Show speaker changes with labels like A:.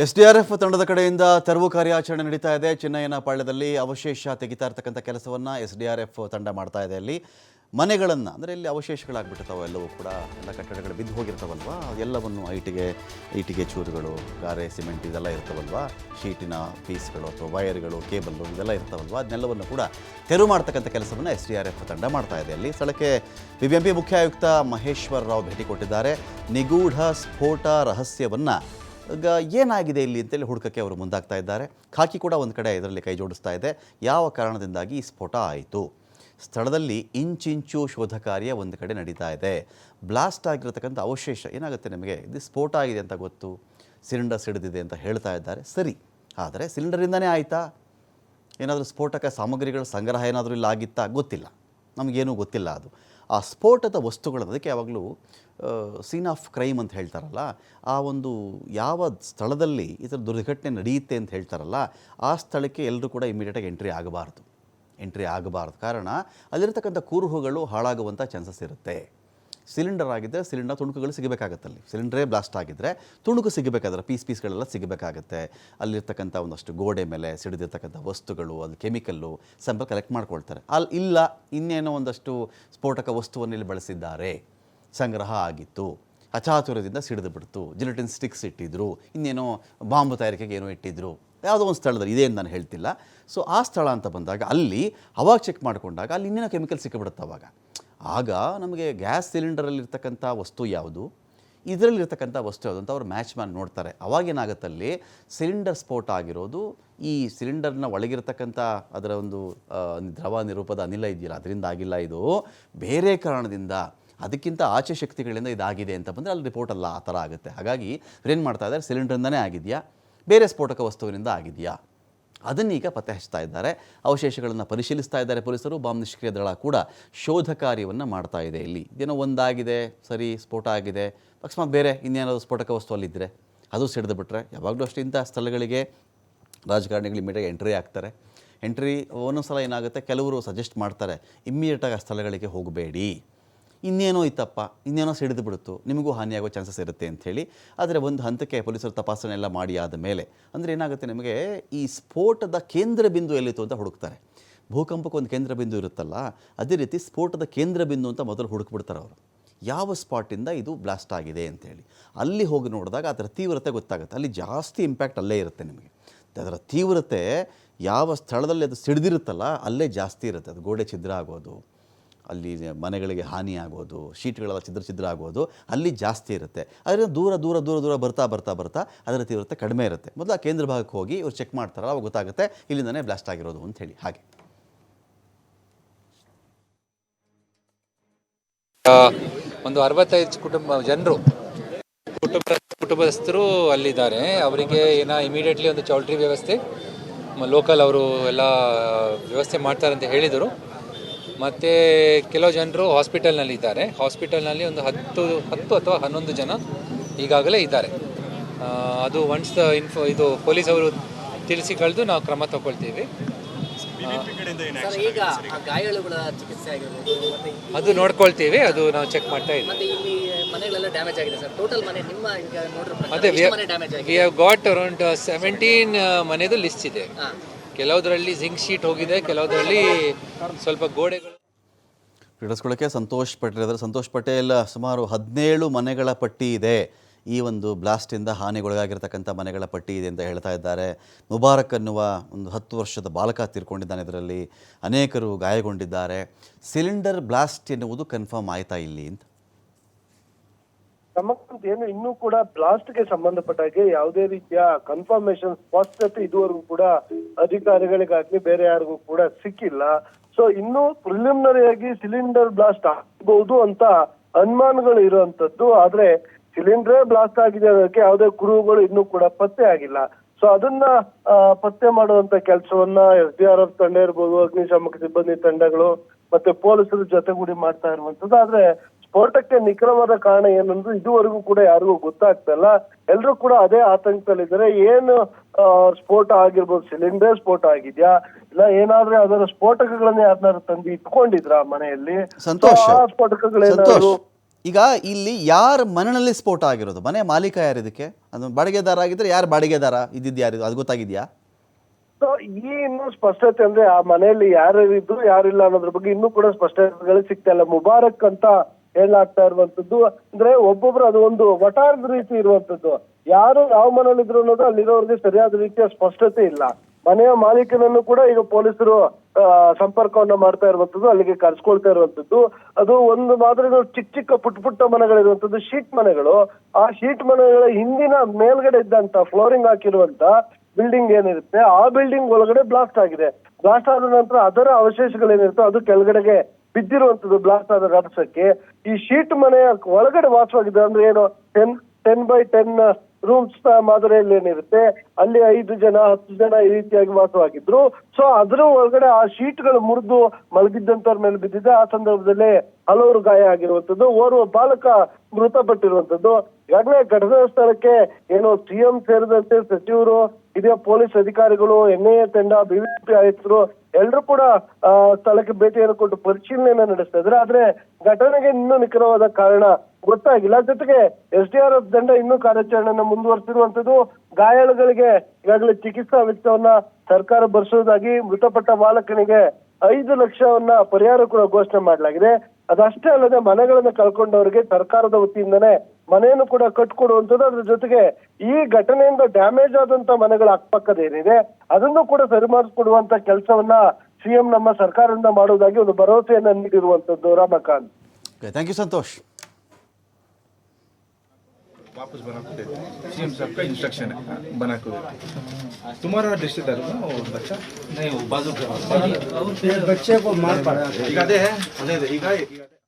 A: SDRF ತಂಡದ ಕಡೆಯಿಂದ ತೆರವು ಕಾರ್ಯಾಚರಣೆ ನಡೀತಾ ಇದೆ. ಚೆನ್ನಯ್ಯನ ಪಾಳ್ಯದಲ್ಲಿ ಅವಶೇಷ ತೆಗಿತಾ ಇರ್ತಕ್ಕಂಥ ಕೆಲಸವನ್ನು ಎಫ್ ತಂಡ ಮಾಡ್ತಾ ಇದೆ. ಅಲ್ಲಿ ಮನೆಗಳನ್ನು, ಅಂದರೆ ಇಲ್ಲಿ ಅವಶೇಷಗಳಾಗ್ಬಿಟ್ಟಿರ್ತಾವೆ, ಎಲ್ಲವೂ ಕೂಡ ಎಲ್ಲ ಕಟ್ಟಡಗಳು ಬಿದ್ದು ಹೋಗಿರ್ತಾವಲ್ವಾ? ಎಲ್ಲವನ್ನು ಐಟಿಗೆ ಇಟಿಗೆ ಚೂರುಗಳು, ಗಾರೆ, ಸಿಮೆಂಟ್ ಇದೆಲ್ಲ ಇರ್ತಾವಲ್ವಾ? ಶೀಟಿನ ಪೀಸ್ಗಳು ಅಥವಾ ವೈರ್ಗಳು, ಕೇಬಲ್ಲು ಇದೆಲ್ಲ ಇರ್ತಾವಲ್ವಾ? ಅದನ್ನೆಲ್ಲವನ್ನು ಕೂಡ ತೆರವು ಮಾಡ್ತಕ್ಕಂಥ ಕೆಲಸವನ್ನು ಎಸ್ ಡಿ ಆರ್ ಎಫ್ ತಂಡ ಮಾಡ್ತಾ ಇದೆ. ಅಲ್ಲಿ ಸ್ಥಳಕ್ಕೆ ಬಿಬಿಎಂಪಿ ಮುಖ್ಯ ಆಯುಕ್ತ ಮಹೇಶ್ವರ್ ರಾವ್ ಭೇಟಿ ಕೊಟ್ಟಿದ್ದಾರೆ. ನಿಗೂಢ ಸ್ಫೋಟ ರಹಸ್ಯವನ್ನು ಏನಾಗಿದೆ ಇಲ್ಲಿ ಅಂತೇಳಿ ಹುಡುಕಕ್ಕೆ ಅವರು ಮುಂದಾಗ್ತಾ ಇದ್ದಾರೆ. ಖಾಕಿ ಕೂಡ ಒಂದು ಕಡೆ ಇದರಲ್ಲಿ ಕೈ ಜೋಡಿಸ್ತಾ ಇದೆ. ಯಾವ ಕಾರಣದಿಂದಾಗಿ ಈ ಸ್ಫೋಟ ಆಯಿತು? ಸ್ಥಳದಲ್ಲಿ ಇಂಚಿಂಚು ಶೋಧ ಕಾರ್ಯ ಒಂದು ಕಡೆ ನಡೀತಾ ಇದೆ. ಬ್ಲಾಸ್ಟ್ ಆಗಿರತಕ್ಕಂಥ ಅವಶೇಷ ಏನಾಗುತ್ತೆ ನಿಮಗೆ? ಇದು ಸ್ಫೋಟ ಆಗಿದೆ ಅಂತ ಗೊತ್ತು. ಸಿಲಿಂಡರ್ ಸಿಡಿದಿದೆ ಅಂತ ಹೇಳ್ತಾ ಇದ್ದಾರೆ. ಸರಿ, ಆದರೆ ಸಿಲಿಂಡರಿಂದನೇ ಆಯಿತಾ? ಏನಾದರೂ ಸ್ಫೋಟಕ ಸಾಮಗ್ರಿಗಳ ಸಂಗ್ರಹ ಏನಾದರೂ ಇಲ್ಲ ಆಗಿತ್ತಾ ಗೊತ್ತಿಲ್ಲ. ನಮಗೇನೂ ಗೊತ್ತಿಲ್ಲ ಅದು. ಆ ಸ್ಫೋಟದ ವಸ್ತುಗಳು ಅದಕ್ಕೆ ಯಾವಾಗಲೂ ಸೀನ್ ಆಫ್ ಕ್ರೈಮ್ ಅಂತ ಹೇಳ್ತಾರಲ್ಲ, ಆ ಒಂದು ಯಾವ ಸ್ಥಳದಲ್ಲಿ ಈ ಥರ ದುರ್ಘಟನೆ ನಡೆಯುತ್ತೆ ಅಂತ ಹೇಳ್ತಾರಲ್ಲ, ಆ ಸ್ಥಳಕ್ಕೆ ಎಲ್ಲರೂ ಕೂಡ ಇಮಿಡಿಯೇಟಾಗಿ ಎಂಟ್ರಿ ಆಗಬಾರ್ದು. ಎಂಟ್ರಿ ಆಗಬಾರ್ದು. ಕಾರಣ, ಅಲ್ಲಿರ್ತಕ್ಕಂಥ ಕುರುಹುಗಳು ಹಾಳಾಗುವಂಥ ಚಾನ್ಸಸ್ ಇರುತ್ತೆ. ಸಿಲಿಂಡರ್ ಆಗಿದ್ದರೆ ಸಿಲಿಂಡರ್ ತುಣುಕುಗಳು ಸಿಗಬೇಕಾಗತ್ತಲ್ಲಿ ಸಿಲಿಂಡ್ರೇ ಬ್ಲಾಸ್ಟ್ ಆಗಿದ್ದರೆ ತುಣುಕು ಸಿಗಬೇಕಾದ್ರೆ ಪೀಸ್ ಪೀಸ್ಗಳೆಲ್ಲ ಸಿಗಬೇಕಾಗತ್ತೆ. ಅಲ್ಲಿರ್ತಕ್ಕಂಥ ಒಂದಷ್ಟು ಗೋಡೆ ಮೇಲೆ ಸಿಡಿದಿರ್ತಕ್ಕಂಥ ವಸ್ತುಗಳು ಅಲ್ಲಿ ಕೆಮಿಕಲ್ಲು ಸ್ಯಾಂಪಲ್ ಕಲೆಕ್ಟ್ ಮಾಡ್ಕೊಳ್ತಾರೆ. ಅಲ್ಲಿ ಇಲ್ಲ, ಇನ್ನೇನೋ ಒಂದಷ್ಟು ಸ್ಫೋಟಕ ವಸ್ತುವನ್ನು ಇಲ್ಲಿ ಬಳಸಿದ್ದಾರೆ. ಸಂಗ್ರಹ ಆಗಿತ್ತು. ಅಚಾತುರ್ಯದಿಂದ ಸಿಡಿದು ಬಿಡ್ತು. ಜಿಲೆಟಿನ್ ಸ್ಟಿಕ್ಸ್ ಇಟ್ಟಿದ್ರು. ಇನ್ನೇನೋ ಬಾಂಬು ತಯಾರಿಕೆಗೆ ಏನೋ ಇಟ್ಟಿದ್ರು. ಯಾವುದೋ ಒಂದು ಸ್ಥಳದಲ್ಲಿ, ಇದೆ ಅಂತ ನಾನು ಹೇಳ್ತಿಲ್ಲ. ಸೊ ಆ ಸ್ಥಳ ಅಂತ ಬಂದಾಗ ಅಲ್ಲಿ, ಅವಾಗ ಚೆಕ್ ಮಾಡಿಕೊಂಡಾಗ ಅಲ್ಲಿ ಇನ್ನೇನೋ ಕೆಮಿಕಲ್ ಸಿಕ್ಕಿಬಿಡುತ್ತೆ ಅವಾಗ. ಆಗ ನಮಗೆ ಗ್ಯಾಸ್ ಸಿಲಿಂಡರಲ್ಲಿರ್ತಕ್ಕಂಥ ವಸ್ತು ಯಾವುದು? ಇದರಲ್ಲಿರ್ತಕ್ಕಂಥ ವಸ್ತು ಯಾವುದು ಅಂತ ಅವರು ಮ್ಯಾಚ್ ಮಾಡಿ ನೋಡ್ತಾರೆ. ಅವಾಗೇನಾಗುತ್ತಲ್ಲಿ ಸಿಲಿಂಡರ್ ಸ್ಫೋಟ ಆಗಿರೋದು, ಈ ಸಿಲಿಂಡರ್ನ ಒಳಗಿರ್ತಕ್ಕಂಥ ಅದರ ಒಂದು ದ್ರವ ನಿರೂಪದ ಅನಿಲ ಇದೆಯಲ್ಲ, ಅದರಿಂದ ಆಗಿಲ್ಲ ಇದು. ಬೇರೆ ಕಾರಣದಿಂದ, ಅದಕ್ಕಿಂತ ಆಚೆ ಶಕ್ತಿಗಳಿಂದ ಇದಾಗಿದೆ ಅಂತ ಬಂದರೆ ಅಲ್ಲಿ ರಿಪೋರ್ಟ್ ಅಲ್ಲ ಆ ಥರ ಆಗುತ್ತೆ. ಹಾಗಾಗಿ ಇವ್ರೇನು ಮಾಡ್ತಾ ಇದ್ದಾರೆ? ಸಿಲಿಂಡರಿಂದನೇ ಆಗಿದೆಯಾ? ಬೇರೆ ಸ್ಫೋಟಕ ವಸ್ತುವಿನಿಂದ ಆಗಿದೆಯಾ? ಅದನ್ನೀಗ ಪತ್ತೆ ಹಚ್ತಾ ಇದ್ದಾರೆ. ಅವಶೇಷಗಳನ್ನು ಪರಿಶೀಲಿಸ್ತಾ ಇದ್ದಾರೆ ಪೊಲೀಸರು. ಬಾಂಬ್ ನಿಷ್ಕ್ರಿಯ ದಳ ಕೂಡ ಶೋಧ ಕಾರ್ಯವನ್ನು ಮಾಡ್ತಾ ಇದೆ ಇಲ್ಲಿ. ಏನೋ ಒಂದಾಗಿದೆ, ಸರಿ, ಸ್ಫೋಟ ಆಗಿದೆ. ಅಕಸ್ಮಾತ್ ಬೇರೆ ಇನ್ನೇನಾದ್ರು ಸ್ಫೋಟಕ ವಸ್ತು ಅಲ್ಲಿದ್ದರೆ ಅದು ಸಿಡಿದು ಬಿಟ್ರೆ ಯಾವಾಗಲೂ ಅಷ್ಟೇ ಇಂಥ ಸ್ಥಳಗಳಿಗೆ ರಾಜಕಾರಣಿಗಳು ಇಮಿಡಿಯೇಟ್ ಎಂಟ್ರಿ ಆಗ್ತಾರೆ. ಎಂಟ್ರಿ ಒಂದೊಂದು ಸಲ ಏನಾಗುತ್ತೆ? ಕೆಲವರು ಸಜೆಸ್ಟ್ ಮಾಡ್ತಾರೆ ಇಮ್ಮಿಡಿಯೇಟಾಗಿ ಆ ಸ್ಥಳಗಳಿಗೆ ಹೋಗಬೇಡಿ. ಇನ್ನೇನೋ ಇತ್ತಪ್ಪ ಇನ್ನೇನೋ ಸಿಡಿದು ಬಿಡುತ್ತು ನಿಮಗೂ ಹಾನಿಯಾಗೋ ಚಾನ್ಸಸ್ ಇರುತ್ತೆ ಅಂಥೇಳಿ. ಆದರೆ ಒಂದು ಹಂತಕ್ಕೆ ಪೊಲೀಸರು ತಪಾಸಣೆ ಎಲ್ಲ ಮಾಡಿ ಆದ ಮೇಲೆ, ಅಂದರೆ ಏನಾಗುತ್ತೆ ನಿಮಗೆ, ಈ ಸ್ಫೋಟದ ಕೇಂದ್ರ ಬಿಂದು ಎಲ್ಲಿತ್ತು ಅಂತ ಹುಡುಕ್ತಾರೆ. ಭೂಕಂಪಕ್ಕೆ ಒಂದು ಕೇಂದ್ರ ಬಿಂದು ಇರುತ್ತಲ್ಲ, ಅದೇ ರೀತಿ ಸ್ಫೋಟದ ಕೇಂದ್ರ ಬಿಂದು ಅಂತ ಮೊದಲು ಹುಡುಕ್ಬಿಡ್ತಾರೆ ಅವರು. ಯಾವ ಸ್ಪಾಟಿಂದ ಇದು ಬ್ಲಾಸ್ಟ್ ಆಗಿದೆ ಅಂತೇಳಿ ಅಲ್ಲಿ ಹೋಗಿ ನೋಡಿದಾಗ ಅದರ ತೀವ್ರತೆ ಗೊತ್ತಾಗುತ್ತೆ. ಅಲ್ಲಿ ಜಾಸ್ತಿ ಇಂಪ್ಯಾಕ್ಟ್ ಅಲ್ಲೇ ಇರುತ್ತೆ ನಿಮಗೆ. ಅದರ ತೀವ್ರತೆ ಯಾವ ಸ್ಥಳದಲ್ಲಿ ಅದು ಸಿಡಿದಿರುತ್ತಲ್ಲ, ಅಲ್ಲೇ ಜಾಸ್ತಿ ಇರುತ್ತೆ. ಅದು ಗೋಡೆ ಛಿದ್ರ ಆಗೋದು ಅಲ್ಲಿ ಮನೆಗಳಿಗೆ ಹಾನಿ ಆಗೋದು, ಶೀಟ್ಗಳೆಲ್ಲ ಚಿದ್ರ ಚಿದ್ರ ಆಗೋದು ಅಲ್ಲಿ ಜಾಸ್ತಿ ಇರುತ್ತೆ. ಅದರಿಂದ ದೂರ ದೂರ ದೂರ ದೂರ ಬರ್ತಾ ಬರ್ತಾ ಬರ್ತಾ ಅದರ ತೀವ್ರತೆ ಕಡಿಮೆ ಇರುತ್ತೆ. ಮೊದಲು ಕೇಂದ್ರ ಭಾಗಕ್ಕೆ ಹೋಗಿ ಇವ್ರು ಚೆಕ್ ಮಾಡ್ತಾರಲ್ಲ, ಅವಾಗ ಗೊತ್ತಾಗುತ್ತೆ ಇಲ್ಲಿಂದನೇ ಬ್ಲಾಸ್ಟ್ ಆಗಿರೋದು ಅಂತ ಹೇಳಿ. ಹಾಗೆ.
B: ಒಂದು ಅರವತ್ತೈದು ಕುಟುಂಬ ಜನರು, ಕುಟುಂಬ, ಕುಟುಂಬಸ್ಥರು ಅಲ್ಲಿದ್ದಾರೆ. ಅವರಿಗೆ ಏನ ಇಮಿಡಿಯೇಟ್ಲಿ ಒಂದು ಚೌಲ್ಟ್ರಿ ವ್ಯವಸ್ಥೆ ಲೋಕಲ್ ಅವರು ಎಲ್ಲ ವ್ಯವಸ್ಥೆ ಮಾಡ್ತಾರೆ ಅಂತ ಹೇಳಿದರು. ಮತ್ತು ಕೆಲವು ಜನರು ಹಾಸ್ಪಿಟಲ್ನಲ್ಲಿ ಇದ್ದಾರೆ. ಹಾಸ್ಪಿಟಲ್ನಲ್ಲಿ ಒಂದು ಹತ್ತು ಹತ್ತು ಅಥವಾ ಹನ್ನೊಂದು ಜನ ಈಗಾಗಲೇ ಇದ್ದಾರೆ. ಅದು ಒನ್ಸ್ ಇನ್ಫೋ ಇದು ಪೊಲೀಸ್ ಅವರು ತಿಳಿಸಿ ಕಳೆದು ನಾವು ಕ್ರಮ ತಗೊಳ್ತೀವಿ.
C: ಸರ್ ಈಗ ಆ ಗಾಯಾಳುಗಳ ಚಿಕಿತ್ಸೆ ಆಗಿರ್ಬೋದು ಮತ್ತೆ
B: ಅದು ನೋಡ್ಕೊಳ್ತೀವಿ ಅದು ನಾವು ಚೆಕ್ ಮಾಡ್ತಾ ಇದ್ದೀವಿ.
C: ಮತ್ತೆ ಇಲ್ಲಿ ಮನೆಗಳೆಲ್ಲ ಡ್ಯಾಮೇಜ್ ಆಗಿದೆ ಸರ್. ಟೋಟಲ್ ಮನೆ ನಿಮ್ಮ ಈಗ ನೋಡಿರೋ ಪ್ರಕಾರ
B: ಅದೇ
C: ಮನೆ ಡ್ಯಾಮೇಜ್ ಆಗಿದೆ?
B: We have got around seventeen ಮನೆದು list ಇದೆ. ಕೆಲವುದರಲ್ಲಿ ಜಿಂಕ್ ಶೀಟ್ ಹೋಗಿದೆ, ಕೆಲವುದರಲ್ಲಿ ಸ್ವಲ್ಪ ಗೋಡೆಗಳು.
A: ಹಿಡಿಸ್ಕೊಳ್ಳೋಕ್ಕೆ ಸಂತೋಷ್ ಪಟೇಲ್ ಅಂದರೆ ಸಂತೋಷ್ ಪಟೇಲ್, ಸುಮಾರು ಹದಿನೇಳು ಮನೆಗಳ ಪಟ್ಟಿ ಇದೆ. ಈ ಒಂದು ಬ್ಲಾಸ್ಟಿಂದ ಹಾನಿಗೊಳಗಾಗಿರ್ತಕ್ಕಂಥ ಮನೆಗಳ ಪಟ್ಟಿ ಇದೆ ಅಂತ ಹೇಳ್ತಾ ಇದ್ದಾರೆ. ಮುಬಾರಕ್ ಅನ್ನುವ ಒಂದು ಹತ್ತು ವರ್ಷದ ಬಾಲಕ ತೀರ್ಕೊಂಡಿದ್ದಾನೆ ಇದರಲ್ಲಿ. ಅನೇಕರು ಗಾಯಗೊಂಡಿದ್ದಾರೆ. ಸಿಲಿಂಡರ್ ಬ್ಲಾಸ್ಟ್ ಎನ್ನುವುದು ಕನ್ಫರ್ಮ್ ಆಯ್ತಾ ಇಲ್ಲಿ ಅಂತ?
D: ರಮಕಾಂತ್ ಏನು ಇನ್ನೂ ಕೂಡ ಬ್ಲಾಸ್ಟ್ಗೆ ಸಂಬಂಧಪಟ್ಟ ಹಾಗೆ ಯಾವುದೇ ರೀತಿಯ ಕನ್ಫರ್ಮೇಶನ್ ಸ್ಪಷ್ಟತೆ ಇದುವರೆಗೂ ಕೂಡ ಅಧಿಕಾರಿಗಳಿಗಾಗ್ಲಿ ಬೇರೆ ಯಾರಿಗೂ ಕೂಡ ಸಿಕ್ಕಿಲ್ಲ. ಸೊ ಇನ್ನೂ ಪ್ರಿಲಿಮಿನರಿ ಆಗಿ ಸಿಲಿಂಡರ್ ಬ್ಲಾಸ್ಟ್ ಆಗಬಹುದು ಅಂತ ಅನುಮಾನಗಳು ಇರುವಂತದ್ದು. ಆದ್ರೆ ಸಿಲಿಂಡರೇ ಬ್ಲಾಸ್ಟ್ ಆಗಿದೆ ಅದಕ್ಕೆ ಯಾವುದೇ ಕುರುಹುಗಳು ಇನ್ನೂ ಕೂಡ ಪತ್ತೆ ಆಗಿಲ್ಲ. ಸೊ ಅದನ್ನ ಪತ್ತೆ ಮಾಡುವಂತ ಕೆಲಸವನ್ನ ಎಸ್ ಡಿ ಆರ್ ಎಫ್ ತಂಡ ಇರ್ಬೋದು, ಅಗ್ನಿಶಾಮಕ ಸಿಬ್ಬಂದಿ ತಂಡಗಳು ಮತ್ತೆ ಪೊಲೀಸರು ಜೊತೆಗೂಡಿ ಮಾಡ್ತಾ ಇರುವಂತದ್ದು. ಆದ್ರೆ ಸ್ಫೋಟಕ್ಕೆ ನಿಖರವಾದ ಕಾರಣ ಏನಂದ್ರೆ ಇದುವರೆಗೂ ಕೂಡ ಯಾರಿಗೂ ಗೊತ್ತಾಗ್ತಾ ಇಲ್ಲ. ಎಲ್ರು ಕೂಡ ಅದೇ ಆತಂಕದಲ್ಲಿದ್ದಾರೆ. ಏನು ಸ್ಫೋಟ ಆಗಿರ್ಬೋದು ಸಿಲಿಂಡರ್ ಸ್ಫೋಟ ಆಗಿದ್ಯಾ? ಇಲ್ಲ ಏನಾದ್ರೆ ಅದರ ಸ್ಫೋಟಕಗಳನ್ನ ಯಾರನ್ನಾರು ತಂದು ಇಟ್ಕೊಂಡಿದ್ರ ಮನೆಯಲ್ಲಿ?
A: ಸಂತೋಷ
D: ಸ್ಫೋಟಕಗಳೇನಾದ್ರು
A: ಈಗ ಇಲ್ಲಿ ಯಾರ ಮನೆಯಲ್ಲಿ ಸ್ಫೋಟ ಆಗಿರೋದು? ಮನೆ ಮಾಲೀಕ ಯಾರು ಇದಕ್ಕೆ? ಅದು ಬಾಡಿಗೆದಾರ ಆಗಿದ್ರೆ ಯಾರು ಬಾಡಿಗೆದಾರ ಇದ್ದಿದ್ದು ಯಾರು? ಅದು ಗೊತ್ತಾಗಿದ್ಯಾ?
D: ಸೊ ಈ ಇನ್ನೂ ಸ್ಪಷ್ಟತೆ ಅಂದ್ರೆ ಆ ಮನೆಯಲ್ಲಿ ಯಾರು ಇದ್ರು ಯಾರಿಲ್ಲ ಅನ್ನೋದ್ರ ಬಗ್ಗೆ ಇನ್ನೂ ಕೂಡ ಸ್ಪಷ್ಟತೆಗಳು ಸಿಗ್ತಾ ಇಲ್ಲ. ಮುಬಾರಕ್ ಅಂತ ಹೇಳಲಾಗ್ತಾ ಇರುವಂತದ್ದು. ಅಂದ್ರೆ ಒಬ್ಬೊಬ್ರು ಅದು ಒಂದು ಒಟಾರದ ರೀತಿ ಇರುವಂತದ್ದು. ಯಾರು ಯಾವ ಮನೇಲಿದ್ರು ಅನ್ನೋದು ಅಲ್ಲಿರೋರಿಗೆ ಸರಿಯಾದ ರೀತಿಯ ಸ್ಪಷ್ಟತೆ ಇಲ್ಲ. ಮನೆಯ ಮಾಲೀಕನನ್ನು ಕೂಡ ಈಗ ಪೊಲೀಸರು ಸಂಪರ್ಕವನ್ನು ಮಾಡ್ತಾ ಇರುವಂತದ್ದು, ಅಲ್ಲಿಗೆ ಕರ್ಸ್ಕೊಳ್ತಾ ಇರುವಂತದ್ದು. ಅದು ಒಂದು ಮಾದರಿಗಳು ಚಿಕ್ಕ ಚಿಕ್ಕ ಪುಟ್ಟ ಪುಟ್ಟ ಮನೆಗಳಿರುವಂತದ್ದು, ಶೀಟ್ ಮನೆಗಳು. ಆ ಶೀಟ್ ಮನೆಗಳ ಹಿಂದಿನ ಮೇಲ್ಗಡೆ ಇದ್ದಂತ ಫ್ಲೋರಿಂಗ್ ಹಾಕಿರುವಂತ ಬಿಲ್ಡಿಂಗ್ ಏನಿರುತ್ತೆ, ಆ ಬಿಲ್ಡಿಂಗ್ ಒಳಗಡೆ ಬ್ಲಾಸ್ಟ್ ಆಗಿದೆ. ಬ್ಲಾಸ್ಟ್ ಆದ ನಂತರ ಅದರ ಅವಶೇಷಗಳೇನಿರುತ್ತೋ ಅದು ಕೆಳಗಡೆಗೆ ಬಿದ್ದಿರುವಂತದ್ದು ಬ್ಲಾಸ್ಟ್ ಆದ ರಭಸಕ್ಕೆ ಈ ಶೀಟ್ ಮನೆಯ ಒಳಗಡೆ ವಾಸವಾಗಿದೆ ಅಂದ್ರೆ ಏನು ten ten by ten rooms ಮಾದರಿಯಲ್ಲಿ ಏನಿರುತ್ತೆ, ಅಲ್ಲಿ ಐದು ಜನ, ಹತ್ತು ಜನ ಈ ರೀತಿಯಾಗಿ ವಾಸವಾಗಿದ್ರು. ಸೊ ಅದರ ಒಳಗಡೆ ಆ ಶೀಟ್ಗಳು ಮುರಿದು ಮಲಗಿದ್ದಂತವ್ರ ಮೇಲೆ ಬಿದ್ದಿದೆ. ಆ ಸಂದರ್ಭದಲ್ಲಿ ಹಲವರು ಗಾಯ ಆಗಿರುವಂತದ್ದು ಓರ್ವ ಬಾಲಕ ಮೃತಪಟ್ಟಿರುವಂತದ್ದು ಈಗಾಗಲೇ ಘಟನಾ ಸ್ಥಳಕ್ಕೆ ಏನು ಸಿಎಂ ಸೇರಿದಂತೆ ಸಚಿವರು ಹಿರಿಯ ಪೊಲೀಸ್ ಅಧಿಕಾರಿಗಳು, ಎನ್ಐಎ ತಂಡ ಬಿಬಿಪಿ ಆಯುಕ್ತರು ಎಲ್ಲರೂ ಕೂಡ ಸ್ಥಳಕ್ಕೆ ಭೇಟಿಯನ್ನು ಕೊಟ್ಟು ಪರಿಶೀಲನೆಯನ್ನ ನಡೆಸ್ತಾ ಇದ್ದಾರೆ. ಆದ್ರೆ ಘಟನೆಗೆ ಇನ್ನೂ ನಿಖರವಾದ ಕಾರಣ ಗೊತ್ತಾಗಿಲ್ಲ. ಜೊತೆಗೆ ಎಸ್ ಡಿ ಆರ್ ಎಫ್ ತಂಡ ಇನ್ನೂ ಕಾರ್ಯಾಚರಣೆಯನ್ನು ಮುಂದುವರೆಸಿರುವಂತದ್ದು ಗಾಯಾಳುಗಳಿಗೆ ಈಗಾಗಲೇ ಚಿಕಿತ್ಸಾ ವೆಚ್ಚವನ್ನ ಸರ್ಕಾರ ಭರಿಸುವುದಾಗಿ ಮೃತಪಟ್ಟ ಬಾಲಕನಿಗೆ ಐದು ಲಕ್ಷವನ್ನ ಪರಿಹಾರ ಕೂಡ ಘೋಷಣೆ ಮಾಡಲಾಗಿದೆ. ಅದಷ್ಟೇ ಅಲ್ಲದೆ ಮನೆಗಳನ್ನು ಕಳ್ಕೊಂಡವರಿಗೆ ಸರ್ಕಾರದ ವತಿಯಿಂದನೇ ಮನೆಯನ್ನು ಕೂಡ ಕಟ್ಕೊಡುವಂಥದ್ದು ಅದ್ರ ಜೊತೆಗೆ ಈ ಘಟನೆಯಿಂದ ಡ್ಯಾಮೇಜ್ ಆದಂತ ಮನೆಗಳ ಅಕ್ಕಪಕ್ಕದೇನಿದೆ ಅದನ್ನು ಕೂಡ ಸರಿ ಮಾಡಿಸ್ಕೊಡುವಂತ ಕೆಲಸವನ್ನ ಸಿಎಂ ನಮ್ಮ ಸರ್ಕಾರದಿಂದ ಮಾಡುವುದಾಗಿ ಒಂದು ಭರವಸೆಯನ್ನ ನೀಡಿರುವಂತದ್ದು ರಾಮಕಾಂತ್.
A: Thank you Santosh.
E: ವಾಪಸ್ ಬರಕ್ಕೆ ಸಿ ಎಂ ಇನ್ಸ್ಟ್ರಕ್ಷನ್ ಬನ್ನಕ್ಕೆ ತುಮಾರ ಡಿಸ್ಟ್ರಿಕ್ಟ್
C: ಅವ್ರ ಬಚ್ಚಾ ಬಾಜು ಬಚ್ಚೆ
E: ಈಗ ಅದೇ ಅದೇ ಈಗ